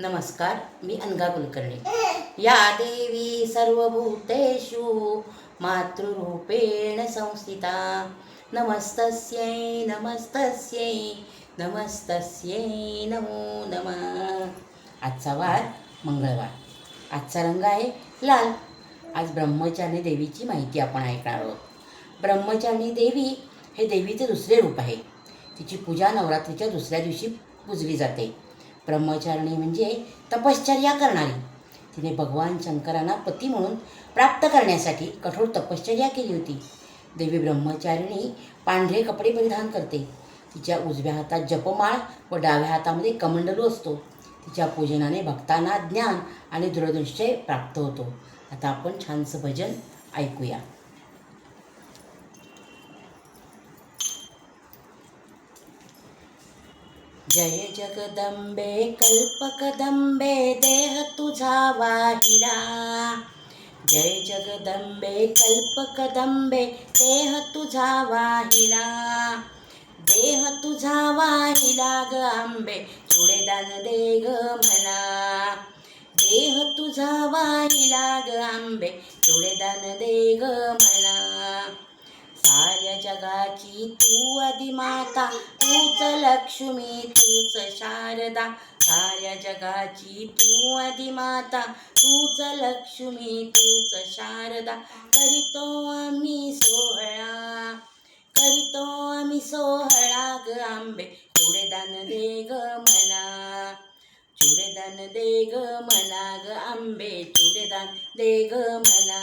नमस्कार मी अनगा कुलकर्णी. या देवी सर्वभूतेषु मातृरूपेण संस्थिता. नमस्तस्यै नमस्तस्यै नमस्तस्यै नमो नमः. आजचा वार मंगळवार. आजचा रंग आहे लाल. आज ब्रह्मचारिणी देवीची माहिती आपण ऐकणार आहोत. ब्रह्मचारिणी देवी हे देवीचे दुसरे रूप आहे. तिची पूजा नवरात्रीच्या दुसऱ्या दिवशी पूजली जाते. ब्रह्मचारिणी म्हणजे तपश्चर्या करणारी. तिने भगवान शंकरांना पती म्हणून प्राप्त करण्यासाठी कठोर तपश्चर्या केली होती. देवी ब्रह्मचारिणी पांढरे कपडे परिधान करते. तिच्या उजव्या हातात जपमाळ व डाव्या हातामध्ये कमंडलू असतो. तिच्या पूजनाने भक्तांना ज्ञान आणि दृढनिश्चय प्राप्त होतो. आता आपण छानसं भजन ऐकूया. जय जगदंबे कल्पकदंबे देह तुझा वाहिला. जय जगदंबे कल्पकदंबे देह तुझा वाहिला. देह तुझा वाहिला ग आंबे चुडेदान दे ग मला. देह तुझा वाहिला ग आंबे चुडेदान दे ग मला. साऱ्या जगाची तू आदिमाता तूच लक्ष्मी तूच शारदा. साऱ्या जगाची तू आदिमाता तूच लक्ष्मी तूच शारदा. करीतो आम्ही सोहळा करीतो आम्ही सोहळा ग आंबे. चुडेदान दे ग मला चुडेदान दे ग मला ग आंबे. चुडेदान दे ग मला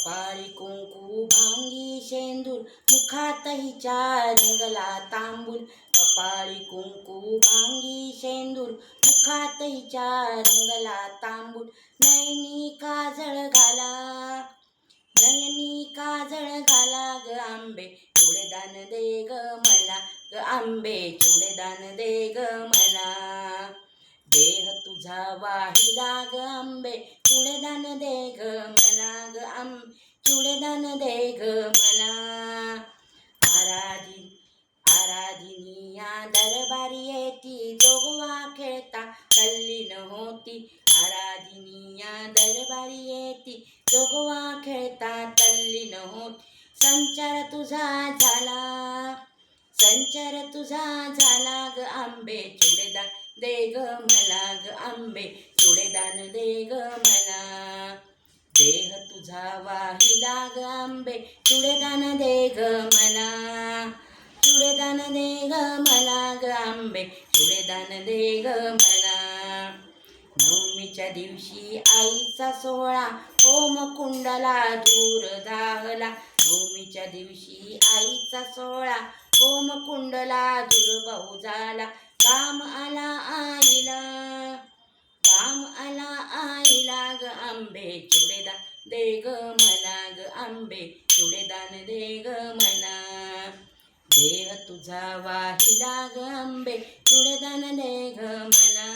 कपाळी कुंकू भांगी शेंदूर मुखात हिच्या रंगला तांबूल. कपाळी कुंकू भांगी शेंदूर मुखात चार रंगला तांबूल. नयनी काजळ घाला नयनी काजळ घाला ग आंबे. चुडेदान दे ग मला ग आंबे. चुडेदान दे ग मला तुझा वाहिला ग आंबे चुडेदान दे ग मला ग आम चुडेदान दे ग मला. आराधी आराधिनी या दरबारी येती जोगवा खेळता तल्लीन होती. आराधिनी या दरबारी येती जोगवा खेळता तल्लीन होत. संचार तुझा झाला संचार तुझा झाला ग आंबे चुडेदान दे ग मला ग आंबे चुडेदान दे ग मला. देह तुझा वाहिला ग आंबे चुडेदान दे ग मला. चुडेदान दे ग मला ग आंबे चुडेदान दे ग मला. नवमीच्या दिवशी आईचा सोहळा होम कुंडला दूर दाहला नवमीच्या दिवशी आईचा सोहळा होम कुंडला दूर भाऊ झाला. काम आला आईला. काम आला आईला ग आंबे चुडेदान दे ग मला ग आंबे चुडेदान दे ग मला देह तुझा वाहिला ग आंबे चुडेदान दे ग मला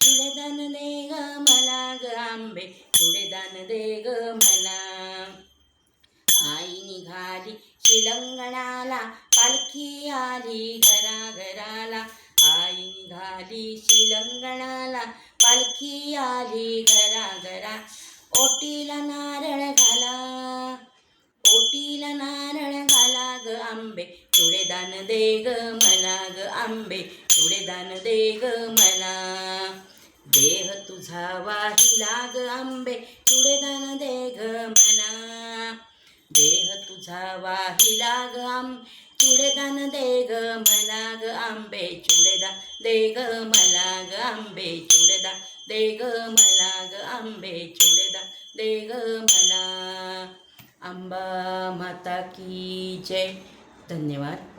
चुडेदान दे ग मला ग आंबे चुडेदान दे ग मला आई निघाली शिलंगणाला. पालखी आली घरा घराला आई निघाली शिलंगणाला. पालखी आली घरा घरा ओटीला नारळ घाला. ओटीला नारळ घाला ग आंबे. चुडेदान दे ग मला ग आंबे. चुडेदान दे ग मला. देह तुझा वाहिला ग आंबे. चुडेदान दे ग मला. देह तुझा वाहिला ग आंबे. चुडेदान दे ग मला ग आंबे चुडेदान दे ग मला ग आंबे चुडेदान दे ग मला ग आंबे चुडेदान दे ग मला आंबा माता की जय धन्यवाद